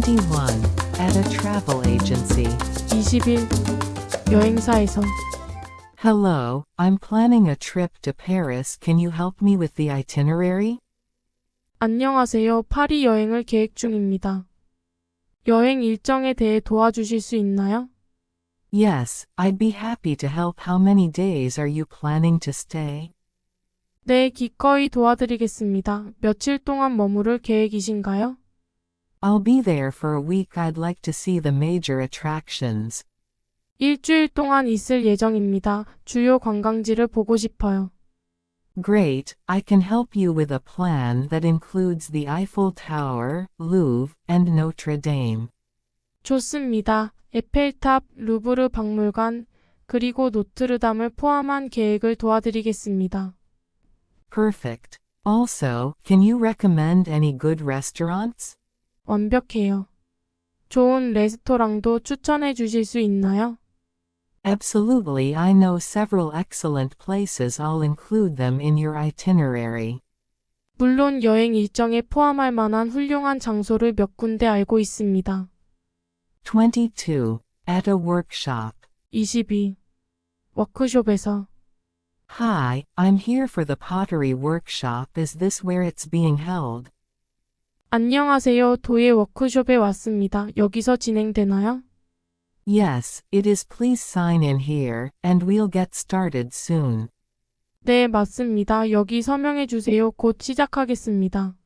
21. At a travel agency. 20일 여행사에서 Hello, I'm planning a trip to Paris. Can you help me with the itinerary? 안녕하세요. 파리 여행을 계획 중입니다. 여행 일정에 대해 도와주실 수 있나요? Yes, I'd be happy to help. How many days are you planning to stay? 네, 기꺼이 도와드리겠습니다. 며칠 동안 머무를 계획이신가요? I'll be there for a week. I'd like to see the major attractions. 일주일 동안 있을 예정입니다. 주요 관광지를 보고 싶어요. Great, I can help you with a plan that includes the Eiffel Tower, Louvre, and Notre Dame. 좋습니다. 에펠탑, 루브르 박물관, 그리고 노트르담을 포함한 계획을 도와드리겠습니다. Perfect. Also, can you recommend any good restaurants? 완벽해요. 좋은 레스토랑도 추천해 주실 수 있나요? Absolutely, I know several excellent places. I'll include them in your itinerary. 물론 여행 일정에 포함할 만한 훌륭한 장소를 몇 군데 알고 있습니다. 22. At a workshop. 22. 워크숍에서 Hi, I'm here for the pottery workshop. Is this where it's being held? 안녕하세요. 도예 워크숍에 왔습니다. 여기서 진행되나요? Yes, it is. Please sign in here, and we'll get started soon. 네, 맞습니다. 여기 서명해 주세요. 곧 시작하겠습니다.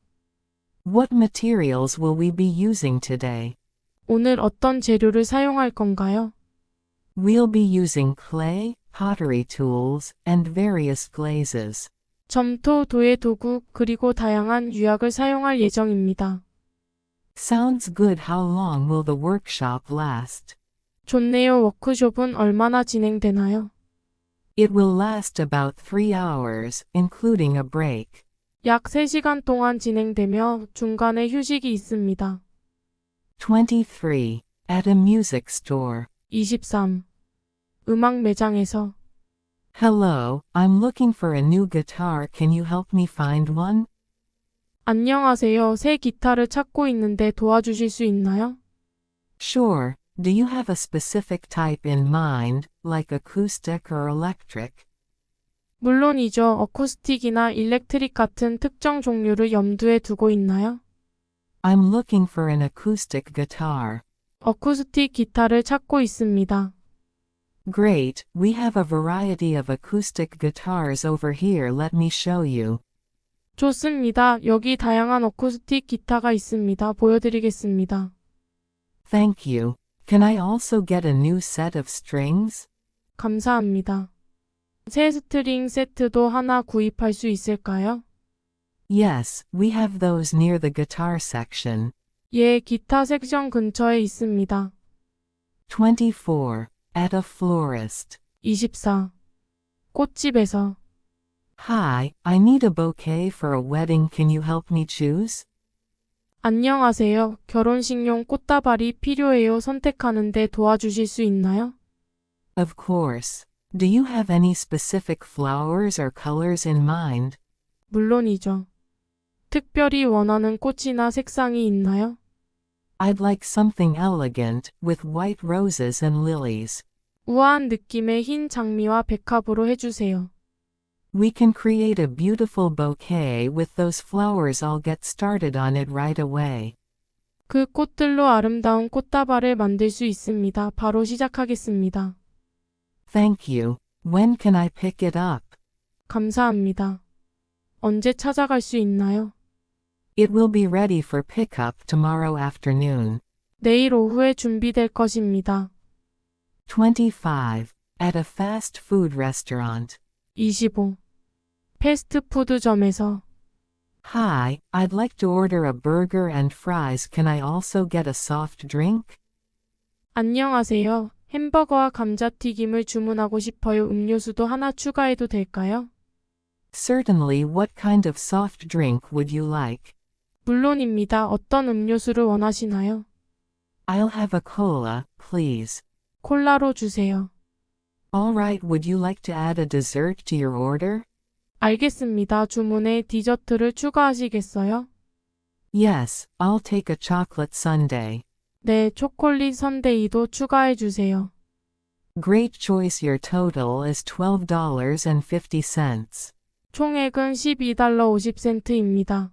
What materials will we be using today? 오늘 어떤 재료를 사용할 건가요? We'll be using clay, pottery tools, and various glazes. 점토, 도예 도구, 그리고 다양한 유약을 사용할 예정입니다. Sounds good. How long will the workshop last? 좋네요. 워크숍은 얼마나 진행되나요? It will last about three hours, including a break. 약 3시간 동안 진행되며 중간에 휴식이 있습니다. 23. At a music store. 23. 음악 매장에서 Hello, I'm looking for a new guitar. Can you help me find one? 안녕하세요. 새 기타를 찾고 있는데 도와주실 수 있나요? Sure. Do you have a specific type in mind, like acoustic or electric? 물론이죠. 어쿠스틱이나 일렉트릭 같은 특정 종류를 염두에 두고 있나요? I'm looking for an acoustic guitar. 어쿠스틱 기타를 찾고 있습니다. Great, we have a variety of acoustic guitars over here. Let me show you. 좋습니다. 여기 다양한 어쿠스틱 기타가 있습니다. 보여드리겠습니다. Thank you. Can I also get a new set of strings? 감사합니다. 새 스트링 세트도 하나 구입할 수 있을까요? Yes, we have those near the guitar section. 예, 기타 섹션 근처에 있습니다. 24. At a florist. 24. 꽃집에서 Hi, I need a bouquet for a wedding. Can you help me choose? 안녕하세요. 결혼식용 꽃다발이 필요해요. 선택하는데 도와주실 수 있나요? Of course. Do you have any specific flowers or colors in mind? 물론이죠. 특별히 원하는 꽃이나 색상이 있나요? I'd like something elegant, with white roses and lilies. 우아한 느낌의 흰 장미와 백합으로 해주세요. We can create a beautiful bouquet with those flowers. I'll get started on it right away. 그 꽃들로 아름다운 꽃다발을 만들 수 있습니다. 바로 시작하겠습니다. Thank you. When can I pick it up? 감사합니다. 언제 찾아갈 수 있나요? It will be ready for pickup tomorrow afternoon. 내일 오후에 준비될 것입니다. 25. At a fast food restaurant. 25. 패스트푸드점에서 Hi, I'd like to order a burger and fries. Can I also get a soft drink? 안녕하세요. 햄버거와 감자튀김을 주문하고 싶어요. 음료수도 하나 추가해도 될까요? Certainly, what kind of soft drink would you like? 물론입니다. 어떤 음료수를 원하시나요? I'll have a cola, please. 콜라로 주세요. Alright, would you like to add a dessert to your order? 알겠습니다. 주문에 디저트를 추가하시겠어요? Yes, I'll take a chocolate sundae. 네, 초콜릿 선데이도 추가해 주세요. Great choice. Your total is $12.50. 총액은 12달러 50센트입니다.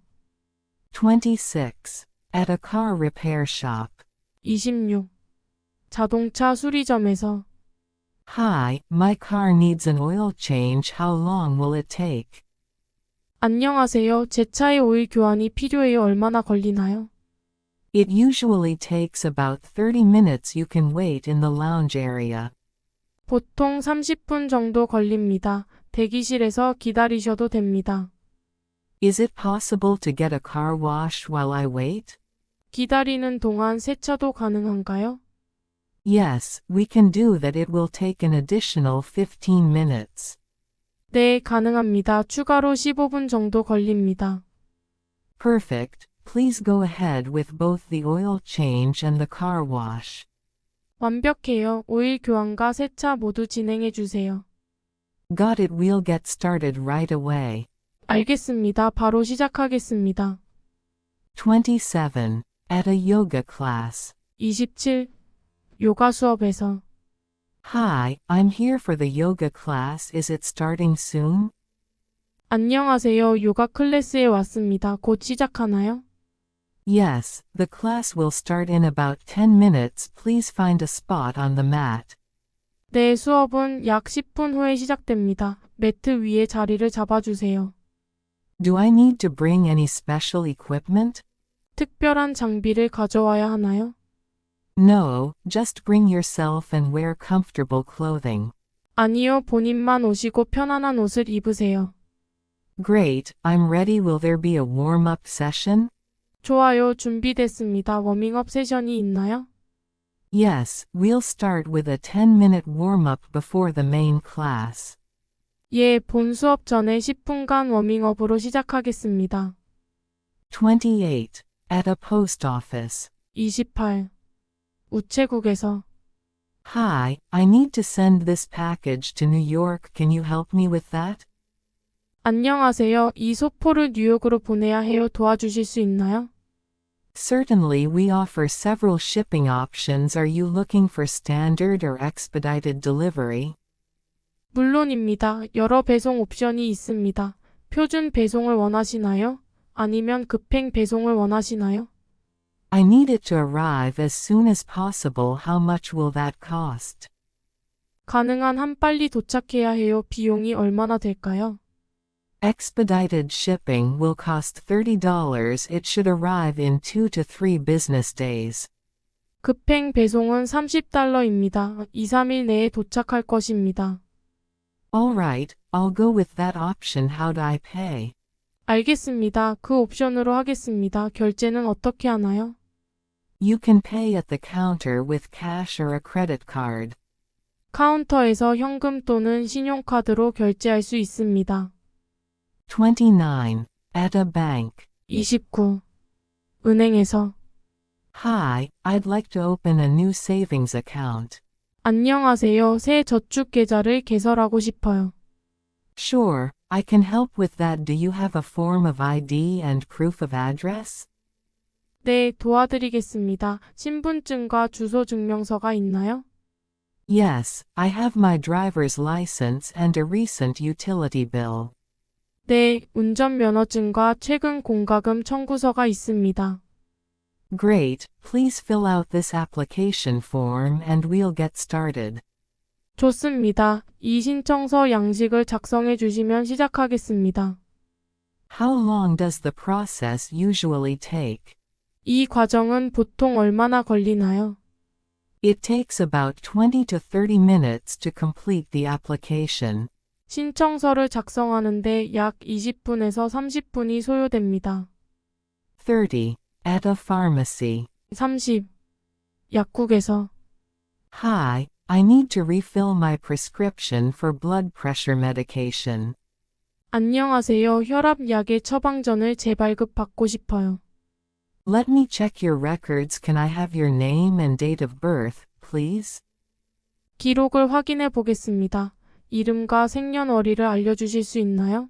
26. At a car repair shop. 26. 자동차 수리점에서 Hi, my car needs an oil change. How long will it take? 안녕하세요. 제 차의 오일 교환이 필요해요. 얼마나 걸리나요? It usually takes about 30 minutes. You can wait in the lounge area. 보통 30분 정도 걸립니다. 대기실에서 기다리셔도 됩니다. Is it possible to get a car wash while I wait? 기다리는 동안 세차도 가능한가요? Yes, we can do that. It will take an additional 15 minutes. 네, 가능합니다. 추가로 15분 정도 걸립니다. Perfect. Please go ahead with both the oil change and the car wash. 완벽해요. 오일 교환과 세차 모두 진행해 주세요. Got it. We'll get started right away. 알겠습니다. 바로 시작하겠습니다. 27. At a yoga class. 27. 요가 수업에서 Hi, I'm here for the yoga class. Is it starting soon? 안녕하세요. 요가 클래스에 왔습니다. 곧 시작하나요? Yes, the class will start in about 10 minutes. Please find a spot on the mat. 네, 수업은 약 10분 후에 시작됩니다. 매트 위에 자리를 잡아주세요. Do I need to bring any special equipment? 특별한 장비를 가져와야 하나요? No, just bring yourself and wear comfortable clothing. 아니요, 본인만 오시고 편안한 옷을 입으세요. Great, I'm ready. Will there be a warm up session? 좋아요, 준비됐습니다. 워밍업 세션이 있나요? Yes, we'll start with a 10 minute warm up before the main class. 예, 본 수업 전에 10분간 워밍업으로 시작하겠습니다. 28. At a post office. 28. 우체국에서 Hi, I need to send this package to New York. Can you help me with that? 안녕하세요. 이 소포를 뉴욕으로 보내야 해요. 도와주실 수 있나요? Certainly, we offer several shipping options. Are you looking for standard or expedited delivery? 물론입니다. 여러 배송 옵션이 있습니다. 표준 배송을 원하시나요? 아니면 급행 배송을 원하시나요? I need it to arrive as soon as possible. How much will that cost? 가능한 한 빨리 도착해야 해요. 비용이 얼마나 될까요? Expedited shipping will cost $30. It should arrive in 2 to 3 business days. 급행 배송은 30달러입니다. 2, 3일 내에 도착할 것입니다. Alright, I'll go with that option. How do I pay? 알겠습니다. 그 옵션으로 하겠습니다. 결제는 어떻게 하나요? You can pay at the counter with cash or a credit card. 카운터에서 현금 또는 신용카드로 결제할 수 있습니다. 29. At a bank. 29. 은행에서 Hi, I'd like to open a new savings account. 안녕하세요. 새 저축 계좌를 개설하고 싶어요. Sure, I can help with that. Do you have a form of ID and proof of address? 네, 도와드리겠습니다. 신분증과 주소 증명서가 있나요? Yes, I have my driver's license and a recent utility bill. 네, 운전면허증과 최근 공과금 청구서가 있습니다. Great, please fill out this application form and we'll get started. 좋습니다. 이 신청서 양식을 작성해 주시면 시작하겠습니다. How long does the process usually take? 이 과정은 보통 얼마나 걸리나요? It takes about 20 to 30 minutes to complete the application. 신청서를 작성하는데 약 20분에서 30분이 소요됩니다. 30. At a pharmacy. 30. 약국에서 Hi, I need to refill my prescription for blood pressure medication. 안녕하세요. 혈압약의 처방전을 재발급 받고 싶어요. Let me check your records. Can I have your name and date of birth, please? 기록을 확인해 보겠습니다. 이름과 생년월일을 알려주실 수 있나요?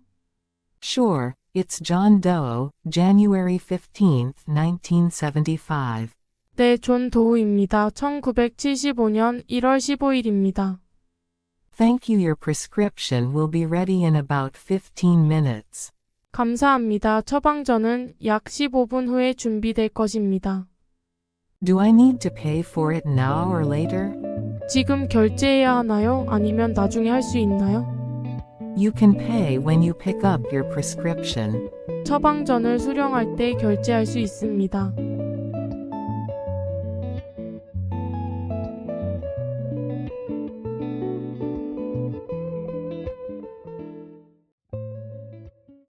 Sure, it's John Doe, January 15th, 1975. 네, 존 도우입니다. 1975년 1월 15일입니다. Thank you. Your prescription will be ready in about 15 minutes. 감사합니다. 처방전은 약 15분 후에 준비될 것입니다. Do I need to pay for it now or later? 지금 결제해야 하나요? 아니면 나중에 할 수 있나요? You can pay when you pick up your prescription. 처방전을 수령할 때 결제할 수 있습니다.